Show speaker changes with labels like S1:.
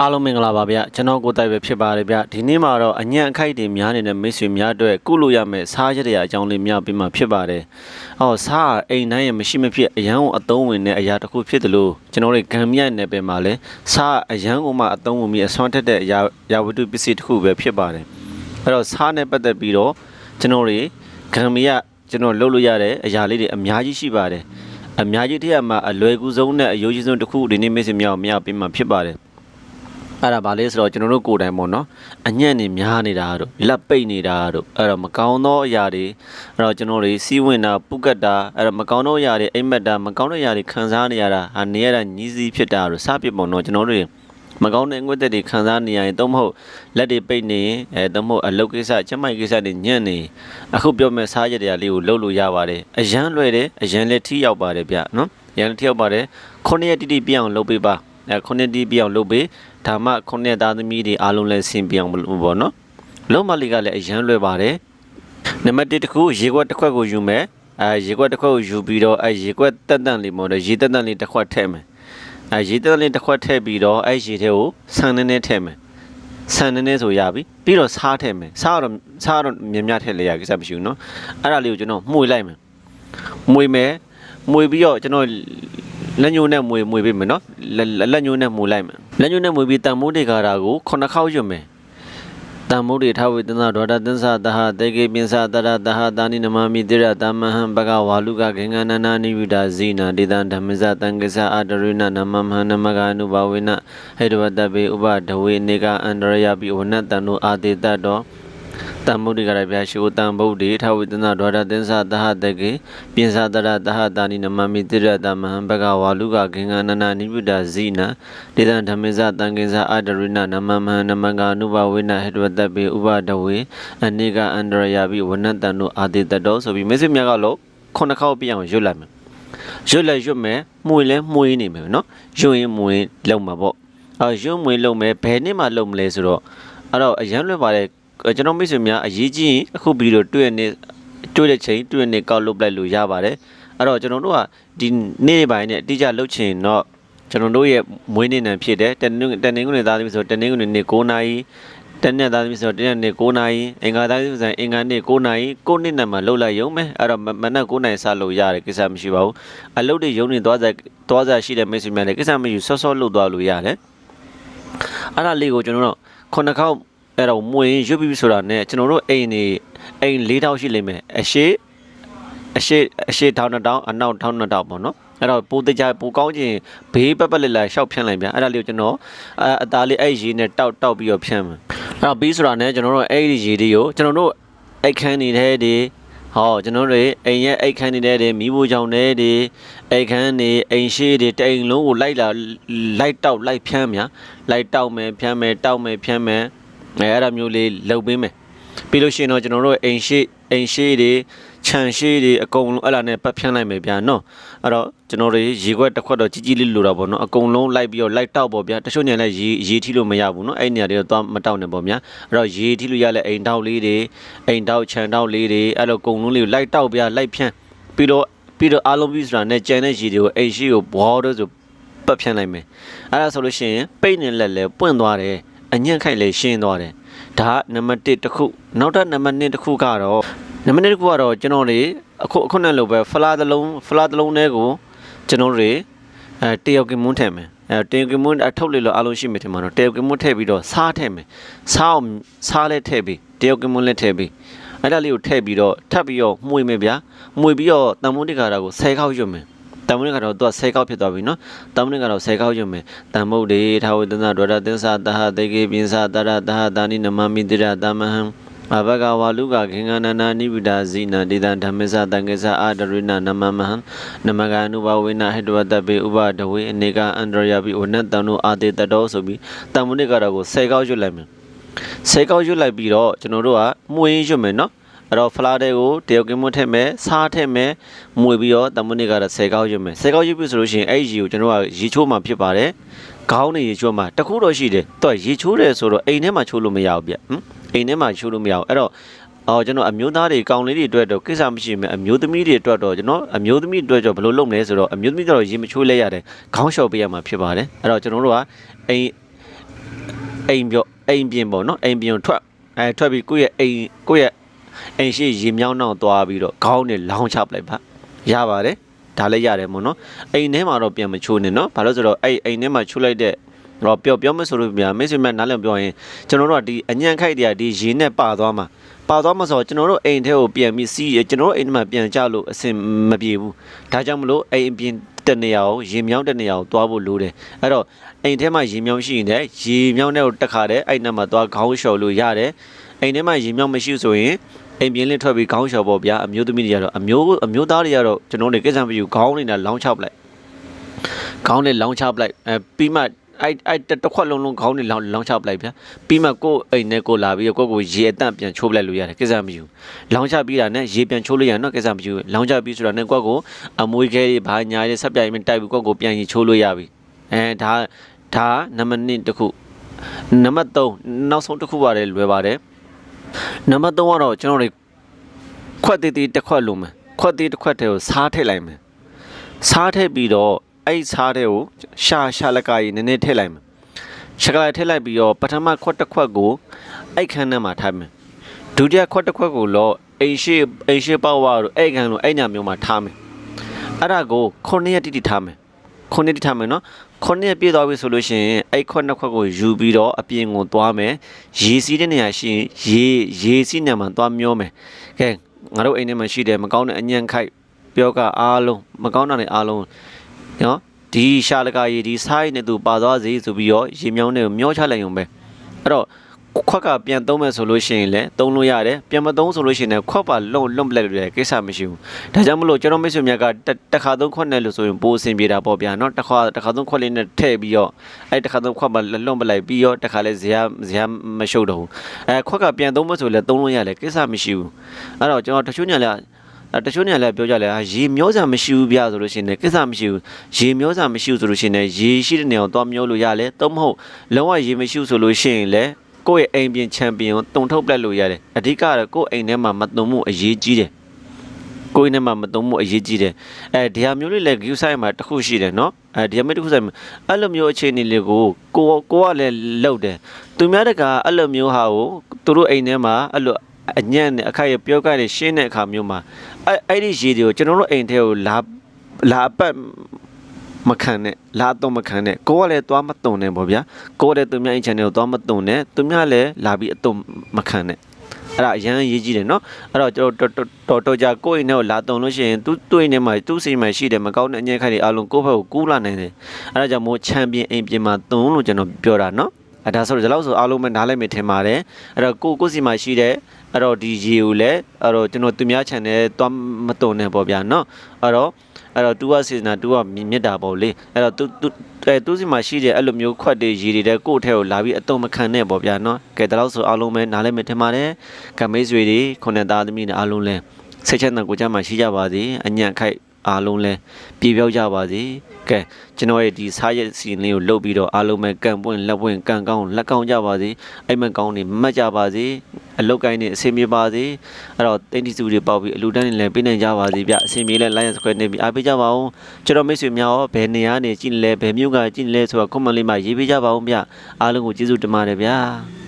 S1: အားလုံးမင်္ဂလာပါဗျကျွန်တော်ကိုတိုက်ပဲဖြစ်ပါတယ်ဗျဒီနေ့မှာတော့အညံ့အခိုက်တွေများနေတဲ့မိတ်ဆွေများအတွက်ကုလို့ရမယ်စားရတဲ့အကြောင်းလေးများပြီးမှဖြစ်ပါတယ်အော်စားကအိမ်တိုင်းရမရှိမဖြစ်အရန်ကိုအသုံးဝင်တဲ့အရာတစ်ခုဖြစ်တယ်လို့ကျွန်တော်တို့ဂမ်မြတ်နယ်ပယ်မှာလဲစားကအရန်ကိုမှအသုံးဝင်ပြီးအစွမ်းထက်တဲ့အရာရာဝတ္ထုပစ္စည်းတစ်ခုပဲဖြစ်ပါတယ်အဲ့တော့စားနဲ့ပတ်သက်ပြီးတော့ကျွန်တော်တွေဂမ်မြတ်ကျွန်တော်လုပ်လို့ရတဲ့အရာလေးတွေအများကြီးရှိပါတယ်အများကြီးတည်းကမှအလွယ်ကူဆုံးနဲ့အယိုးကြီးဆုံးတစ်ခုဒီနေ့မိတ်ဆွေများကိုမရပြီးမှဖြစ်ပါတယ် အဲ့ဒါဗာလဲဆိုတော့ကျွန်တော်တို့ကိုယ်တိုင်ပေါ့နော်အညံ့နေများနေတာတို့လက်ပိတ်နေတာတို့အဲ့တော့မကောင်းသောအရာတွေအဲ့တော့ကျွန်တော်တွေစီးဝင်တာပုကတ်တာအဲ့တော့မကောင်းသောအရာတွေအိမ်မက်တာမကောင်းတဲ့အရာတွေခံစားနေရတာဟာနေရတာညီးစည်းဖြစ်တာတို့စပြပေါ့နော်ကျွန်တော်တို့တွေမကောင်းတဲ့ငွေသက်တွေခံစားနေရရင်တော့မဟုတ်လက်တွေပိတ်နေရင်အဲတော့မဟုတ်အလုပ်ကိစ္စချက်မိုက်ကိစ္စတွေညံ့နေအခုပြောမဲ့စားရတဲ့လေးကိုလုပ်လို့ရပါတယ်အရန်လွယ်တယ်အရန်လည်းထိရောက်ပါတယ်ဗျနော်အရန်လည်းထိရောက်ပါတယ်ခုနှစ်ရက်တိတိပြအောင်လုပ်ပေးပါအဲခုနှစ်တိပြအောင်လုပ်ပေး ဒါမှခုနှစ်သားသမီးတွေအားလုံးလည်းဆင်ပြေအောင်လို့ပေါ့နော်လုံးမလေးကလည်းအရန်လွယ်ပါတယ်နံပါတ်1တစ်ခုရေခွက်တစ်ခွက်ကိုယူမယ်အဲရေခွက်တစ်ခွက်ကိုယူပြီးတော့အဲရေခွက်တက်တန့်လေးပေါ့နော်ရေတက်တန့်လေးတစ်ခွက်ထည့်မယ်အဲရေတက်တန့်လေးတစ်ခွက်ထည့်ပြီးတော့အဲရေထဲကိုဆန်နေနေထည့်မယ်ဆန်နေနေဆိုရပြီပြီးတော့စားထည့်မယ်စားတော့စားတော့မြင်မြထည့်လေရကိစ္စမရှိဘူးနော်အဲ့ဒါလေးကိုကျွန်တော်မှုေလိုက်မယ်မှုေမယ်မှုေပြီးတော့ကျွန်တော်လက်ညှိုးနဲ့မှုေမှုေပေးမယ်နော်လက်လက်ညှိုးနဲ့မှုလိုက်မယ် လက်ညှိုးနဲ့မွေပြီးတန်မိုးတွေကာတာကိုခုနှစ်ခေါက်ရွတ်မယ်တန်မိုးတွေထဝေသနာဒေါတာသင်္ဆာတဟတေကေပိဉ္စာတရတဟတာနိနမမိတိရတမဟံဘဂဝါလူကခေငန္နနာနိဝိဒါဇိနာဒေတံဓမ္မဇတံကိစ္စအာတရိနနမမဟနမဂ ानु ဘဝေနဟေတဝတ္တပေဥပဒဝေနေကအန္တရယပိဝနတံနုအာတေတတော တမ္မုဒိကရဗျာရှိကိုတံဗုဒ္ဓေထဝေသနာဒေါတာသင်္ဆာတဟတေကေပိဉ္စာတရတဟတာနိနမမိတိရတမဟံဘဂဝါလူကခေငန္နနာနိဝိဒါဇိနာဒေသဓမ္မေဇတံကိဇအာဒရိနနမမဟနမင်္ဂာနုဘဝေနဟေတဝတ္တပေဥပဒဝေအနိကအန္တရယပိဝနတံနုအာတိတတောဆိုပြီးမေစိမြတ်ကလို့ခုနှစ်ခေါက်ပြအောင်ရွတ်လိုက်မယ်ရွတ်လိုက်ရွတ်မယ်မှုရင်လဲမှုရင်နေမယ်နော်ရွတ်ရင်မှုရင်လုံမှာပေါ့အဲရွတ်မှုရင်လုံမယ်ဘယ်နှစ်မှလုံမလဲဆိုတော့အဲ့တော့အရန်လွယ်ပါတယ် ကျွန်တော်မိတ်ဆွေများအရေးကြီးရင်အခုဗီဒီယိုတွေ့နေတွေ့တဲ့ချိန်တွေ့နေကောက်လုပ်လိုက်လို့ရပါတယ်အဲ့တော့ကျွန်တော်တို့ကဒီနေ့ပိုင်းနဲ့အတိအကျလုပ်ချင်တော့ကျွန်တော်တို့ရဲ့မွေးနေ့နံဖြစ်တယ်တနင်္တနင်္ဂနွေသားသမီးဆိုတနင်္ဂနွေနေ့9နာရီတနင်္လာသားသမီးဆိုတနင်္လာနေ့9နာရီအင်္ဂါသားသမီးဆိုအင်္ဂါနေ့9နာရီ9နှစ်နံမှာလှုပ်လိုက်ရုံပဲအဲ့တော့မနက်9နာရီစလို့ရတယ်ကိစ္စမရှိပါဘူးအလုပ်တွေရုံနေသွားစားသွားစားရှိတဲ့မိတ်ဆွေများလည်းကိစ္စမရှိဆော့ဆော့လှုပ်သွားလို့ရတယ်အဲ့ဒါလေးကိုကျွန်တော်တို့ခုနှစ်ခေါက် အဲ့တော့မွေရွတ်ပြီးဆိုတာနဲ့ကျွန်တော်တို့အိမ်နေအိမ်၄တောက်ရှိလိမ့်မယ်အရှိအရှိအရှိထောင်းတစ်တောင်းအနောက်ထောင်းနှစ်တောင်းပေါ့နော်အဲ့တော့ပိုတကြပိုကောင်းခြင်းဘေးပက်ပက်လက်လက်ရှောက်ဖြန့်လိုက်ဗျာအဲ့ဒါလေးကိုကျွန်တော်အအသားလေးအဲ့ရေနဲ့တောက်တောက်ပြီးတော့ဖြန့်မယ်အဲ့တော့ပြီးဆိုတာနဲ့ကျွန်တော်တို့အဲ့ဒီရေတွေကိုကျွန်တော်တို့အိတ်ခမ်းနေတဲ့ဒီဟောကျွန်တော်တို့အိမ်ရဲ့အိတ်ခမ်းနေတဲ့ဒီမိဖို့ကြောင့်တဲ့ဒီအိတ်ခမ်းနေအိမ်ရှိတွေတိမ်လုံးကိုလိုက်လာလိုက်တောက်လိုက်ဖြန်းမြာလိုက်တောက်မယ်ဖြန်းမယ်တောက်မယ်ဖြန်းမယ် အဲအဲ့ဒါမျိုးလေးလုပ်ပေးမယ်ပြီးလို့ရှိရင်တော့ကျွန်တော်တို့အိမ်ရှိအိမ်ရှိတွေခြံရှိတွေအကုန်လုံးအဲ့ဒါနဲ့ပတ်ဖြန်းလိုက်မယ်ဗျာနော်အဲ့တော့ကျွန်တော်တို့ရေခွက်တစ်ခွက်တော့ကြီးကြီးလေးလိုတာပေါ့နော်အကုန်လုံးလိုက်ပြီးတော့လိုက်တောက်ပေါ့ဗျာတချို့ညလည်းရေရေထီလို့မရဘူးနော်အဲ့နေရာတွေတော့သွားမတောက်နဲ့ပေါ့ဗျာအဲ့တော့ရေထီလို့ရလဲအိမ်တောက်လေးတွေအိမ်တောက်ခြံတောက်လေးတွေအဲ့လိုအကုန်လုံးလေးကိုလိုက်တောက်ဗျာလိုက်ဖြန်းပြီးတော့ပြီးတော့အားလုံးပြီးဆိုတာနဲ့ကြံတဲ့ရေတွေကိုအိမ်ရှိကိုဘောတော့ဆိုပတ်ဖြန်းလိုက်မယ်အဲ့ဒါဆိုလို့ရှိရင်ပိတ်နေလက်လဲပွင့်သွားတယ် အညံ့ခိုက်လဲရှင်းသွားတယ်ဒါကနံပါတ်1တစ်ခုနောက်ထပ်နံပါတ်2တစ်ခုကတော့နံပါတ်2တစ်ခုကတော့ကျွန်တော်တွေအခုအခုနဲ့လို့ပဲဖလားတစ်လုံးဖလားတစ်လုံးထဲကိုကျွန်တော်တွေအဲတယောက်ကင်မွန်းထည့်မယ်အဲတယောက်ကင်မွန်းအထုတ်လေလို့အားလုံးရှိမယ်ထင်မှာတော့တယောက်ကင်မွန်းထည့်ပြီးတော့စားထည့်မယ်စားအောင်စားလဲထည့်ပြီးတယောက်ကင်မွန်းလဲထည့်ပြီးအဲ့ဒါလေးကိုထည့်ပြီးတော့ထပ်ပြီးတော့မှုေမယ်ဗျာမှုေပြီးတော့တန်မွန်းတိကာတာကို10ခေါက်ရွတ်မယ် တန်မုန်ကတော့သူက10ခေါက်ဖြစ်သွားပြီနော်တန်မုန်ကတော့10ခေါက်ရွတ်မယ်တန်မုတ်ဒေထာဝေတနာဒဝရသင်္စာတဟတေကေပိဉ္စာတရတဟတာနိနမမိတိရတမဟံအဘဂဝါလူကခေငန္နနာနိဗ္ဗဒာဇိနာဒေတံဓမ္မစတံကေသအာဒရိနနမမဟံနမဂ ानु ဘဝေနဟိတဝတ္တပေဥပဒဝေအနေကအန္တရယပိဝနတံနုအာတေတတောဆိုပြီးတန်မုန်ကတော့ကို10ခေါက်ရွတ်လိုက်မယ်10ခေါက်ရွတ်လိုက်ပြီးတော့ကျွန်တော်တို့ကမှုရင်းရွတ်မယ်နော် အဲ့တော့ဖလားတဲ့ကိုတယောက်ကင်းမွတ်ထည့်မယ်စားထည့်မယ်မွေပြီးတော့တမွနေကတော့10ကောက်ရွတ်မယ်10ကောက်ရွတ်ပြီဆိုလို့ရှိရင်အဲ့ဒီရေကိုကျွန်တော်ကရေချိုးမှဖြစ်ပါတယ်ခေါင်းနဲ့ရေချိုးမှတခုတော့ရှိတယ်သူကရေချိုးတယ်ဆိုတော့အိမ်ထဲမှာချိုးလို့မရဘူးဗျဟမ်အိမ်ထဲမှာချိုးလို့မရဘူးအဲ့တော့အော်ကျွန်တော်အမျိုးသားတွေကောင်လေးတွေအတွက်တော့ကိစ္စမရှိမယ်အမျိုးသမီးတွေအတွက်တော့ကျွန်တော်အမျိုးသမီးတွေအတွက်တော့ဘယ်လိုလုပ်မလဲဆိုတော့အမျိုးသမီးတွေတော့ရေမချိုးလဲရတယ်ခေါင်းလျှော်ပေးရမှာဖြစ်ပါတယ်အဲ့တော့ကျွန်တော်တို့ကအိမ်အိမ်ပြောအိမ်ပြင်ပေါ့နော်အိမ်ပြင်ကိုထွက်အဲထွက်ပြီးကိုယ့်ရဲ့အိမ်ကိုယ့်ရဲ့ အိမ်ရှိရေမြောင်းနောက်သွားပြီးတော့ခေါင်းနဲ့လောင်းချပလိုက်ပါရပါတယ်ဒါလည်းရတယ်မို့နော်အိမ်ထဲမှာတော့ပြန်မချိုးနဲ့နော်ဘာလို့ဆိုတော့အဲ့အိမ်ထဲမှာချိုးလိုက်တဲ့တော့ပြောပြောမဆိုလို့ပြမိတ်ဆွေမနားလည်ပြောရင်ကျွန်တော်တို့ကဒီအညံ့ခိုက်တွေကဒီရေနဲ့ပါသွားမှာပါသွားမှာဆိုတော့ကျွန်တော်တို့အိမ်ထဲကိုပြန်ပြီးစီးရကျွန်တော်တို့အိမ်ထဲမှာပြန်ကြလို့အဆင်မပြေဘူးဒါကြောင့်မလို့အိမ်ပြင်တဲ့နေရာကိုရေမြောင်းတဲ့နေရာကိုသွားဖို့လိုတယ်အဲ့တော့အိမ်ထဲမှာရေမြောင်းရှိရင်လည်းရေမြောင်းတဲ့ကိုတက်ခါတဲ့အဲ့နက်မှာသွားခေါင်းလျှော်လို့ရတယ်အိမ်ထဲမှာရေမြောင်းမရှိဆိုရင် အိမ်ပြင်လေးထွက်ပြီးခေါင်းလျှော်ပေါ့ဗျာအမျိုးသမီးတွေကတော့အမျိုးအမျိုးသားတွေကတော့ကျွန်တော်တို့ကိစ္စမပြုခေါင်းနေတာလောင်းချပလိုက်ခေါင်းနဲ့လောင်းချပလိုက်အဲပြီးမှအဲ့အဲ့တစ်ခွက်လုံးလုံးခေါင်းနဲ့လောင်းလောင်းချပလိုက်ဗျာပြီးမှကိုယ်အိမ်နဲ့ကိုလာပြီးကိုယ့်ကိုရေအတန့်ပြန်ချိုးပလိုက်လို့ရတယ်ကိစ္စမပြုလောင်းချပြီးတာနဲ့ရေပြန်ချိုးလို့ရနော်ကိစ္စမပြုလောင်းချပြီးဆိုတာနဲ့ကိုယ့်ကိုအမွေးခဲတွေဘာညာတွေဆက်ပြိုင်မတိုက်ပြီးကိုယ့်ကိုပြန်ရေချိုးလို့ရပြီအဲဒါဒါနံပါတ်1တစ်ခုနံပါတ်3နောက်ဆုံးတစ်ခုပါတယ်လွယ်ပါတယ် နံပါတ်3ကတော့ကျွန်တော်တို့ခွက်သေးသေးတစ်ခွက်လုံးမယ်ခွက်သေးတစ်ခွက်တည်းကိုစားထည့်လိုက်မယ်စားထည့်ပြီးတော့အဲ့စားတဲ့ကိုရှာရှာလက်ကကြီးနည်းနည်းထည့်လိုက်မယ်ရှကလိုက်ထည့်လိုက်ပြီးတော့ပထမခွက်တစ်ခွက်ကိုအဲ့ခန်းထဲမှာထားမယ်ဒုတိယခွက်တစ်ခွက်ကိုတော့အိမ်ရှိအိမ်ရှိပေါ့ဝါတို့အဲ့ခန်းလိုအဲ့ညာမျိုးမှာထားမယ်အဲ့ဒါကို9ရက်တိတိထားမယ် 9ရက်တိထားမယ်နော်9ရက်ပြည့်သွားပြီဆိုလို့ရှိရင်အဲ့ခွက်နှစ်ခွက်ကိုယူပြီးတော့အပြင်ကိုသွားမယ်ရေစီးတဲ့နေရာရှိရင်ရေရေစီးနေမှာသွားမျောမယ်ကဲငါတို့အိမ်ထဲမှာရှိတယ်မကောင်းတဲ့အညံ့ခိုက်ပြောကအားလုံးမကောင်းတာတွေအားလုံးနော်ဒီရှာလကရေဒီဆိုင်းနဲ့သူပါသွားစေဆိုပြီးတော့ရေမြောင်းတွေကိုမျောချလိုက်ရုံပဲအဲ့တော့ ခွက်ကပြန်သုံးမယ်ဆိုလို့ရှိရင်လည်းသုံးလို့ရတယ်ပြန်မသုံးဆိုလို့ရှိရင်လည်းခွက်ပါလွန်လွန်ပလက်လို့ရတယ်ကိစ္စမရှိဘူးဒါကြောင့်မလို့ကျွန်တော်မိတ်ဆွေများကတစ်ခါသုံးခွက်နဲ့လို့ဆိုရင်ပိုအဆင်ပြေတာပေါ့ဗျာနော်တစ်ခါတစ်ခါသုံးခွက်လေးနဲ့ထည့်ပြီးတော့အဲ့တစ်ခါသုံးခွက်ပါလွန်ပလိုက်ပြီးတော့တစ်ခါလဲဇရာဇရာမရှုပ်တော့ဘူးအဲခွက်ကပြန်သုံးမယ်ဆိုလည်းသုံးလို့ရတယ်ကိစ္စမရှိဘူးအဲ့တော့ကျွန်တော်တချို့ညာလည်းအဲတချို့နေရာလည်းပြောကြလဲဟာရေမျောစာမရှိဘူးဗျာဆိုလို့ရှိရင်လည်းကိစ္စမရှိဘူးရေမျောစာမရှိဘူးဆိုလို့ရှိရင်လည်းရေရှိတဲ့နေရာကိုသွားမျောလို့ရလဲသုံးမဟုတ်လုံးဝရေမရှိဘူးဆိုလို့ရှိရင်လည်း ကိုယ့်ရဲ့အိမ်ပြင်ချန်ပီယံတုံထုတ်ပလက်လို့ရတယ်အဓိကတော့ကိုယ့်အိမ်ထဲမှာမတုံမှုအရေးကြီးတယ်ကိုယ့်အိမ်ထဲမှာမတုံမှုအရေးကြီးတယ်အဲဒီဟာမျိုးလေးလည်း view site မှာတစ်ခုရှိတယ်နော်အဲဒီဟာမျိုးတစ်ခုဆိုင်မှာအဲ့လိုမျိုးအခြေအနေလေးကိုကိုကိုကလည်းလောက်တယ်သူများတကအဲ့လိုမျိုးဟာကိုသူတို့အိမ်ထဲမှာအဲ့လိုအညံ့နဲ့အခက်ရပြောကြတဲ့ရှင်းတဲ့အခါမျိုးမှာအဲ့အဲ့ဒီရေတွေကိုကျွန်တော်တို့အိမ်ထဲကိုလာလာအပတ် မခံနဲ့လာတော့မခံနဲ့ကိုကလည်းသွားမတုံနဲ့ပေါ့ဗျာကိုကလည်းသူများအိမ်ချန်နယ်ကိုသွားမတုံနဲ့သူများလည်းလာပြီးအတုံမခံနဲ့အဲ့ဒါအရန်ရေးကြည့်တယ်နော်အဲ့တော့ကျွန်တော်တော်တော်ကြာကိုယ့်အိမ်ထဲကိုလာတုံလို့ရှိရင်သူသူ့အိမ်ထဲမှာသူ့စိတ်မှာရှိတယ်မကောင်းတဲ့အညံ့ခိုက်တွေအလုံးကိုယ့်ဘက်ကိုကူးလာနိုင်တယ်အဲ့ဒါကြောင့်မို့ချန်ပီယံအိမ်ပြင်မှာတုံလို့ကျွန်တော်ပြောတာနော် အဲဒါဆိုတော့ဒီလောက်ဆိုအားလုံးပဲနားလည်မယ်ထင်ပါတယ်အဲ့တော့ကိုကိုစီမှာရှိတဲ့အဲ့တော့ဒီရေကိုလည်းအဲ့တော့ကျွန်တော်သူများ channel သွားမတုံနဲ့ပေါ့ဗျာနော်အဲ့တော့အဲ့တော့ two season 2ကမြစ်တာပေါ့လေအဲ့တော့ तू तू သူစီမှာရှိတဲ့အဲ့လိုမျိုးခွက်တွေရေတွေတဲ့ကို့ထဲကိုလာပြီးအတုံမခံနဲ့ပေါ့ဗျာနော်ကဲဒါလောက်ဆိုအားလုံးပဲနားလည်မယ်ထင်ပါတယ်ကမေးဆွေတွေခုနှစ်သားသမီးတွေအားလုံးလည်းဆက်ချက်နဲ့ကိုကြမှာရှိကြပါစေအညံ့ခိုက် အားလုံးလဲပြေပြောက်ကြပါစေကဲကျွန်တော်ရဲ့ဒီစားရက်စီလေးကိုလုပ်ပြီးတော့အားလုံးပဲကံပွင့်လက်ပွင့်ကံကောင်းလက်ကောင်းကြပါစေအိမ်မက်ကောင်းနေမှတ်ကြပါစေအလုတ်ကိုင်းနေအဆင်ပြေပါစေအဲ့တော့တင်းတီစုတွေပေါက်ပြီးအလူတန်းနေလည်းပြနိုင်ကြပါစေဗျအဆင်ပြေလဲ line square နေပြီးအားပေးကြပါဦးကျွန်တော်မိတ်ဆွေများရောဘယ်နေရာနေကြည့်လဲဘယ်မြို့ကကြည့်လဲဆိုတာ comment လေးမှာရေးပေးကြပါဦးဗျအားလုံးကိုကျေးဇူးတင်ပါတယ်ဗျာ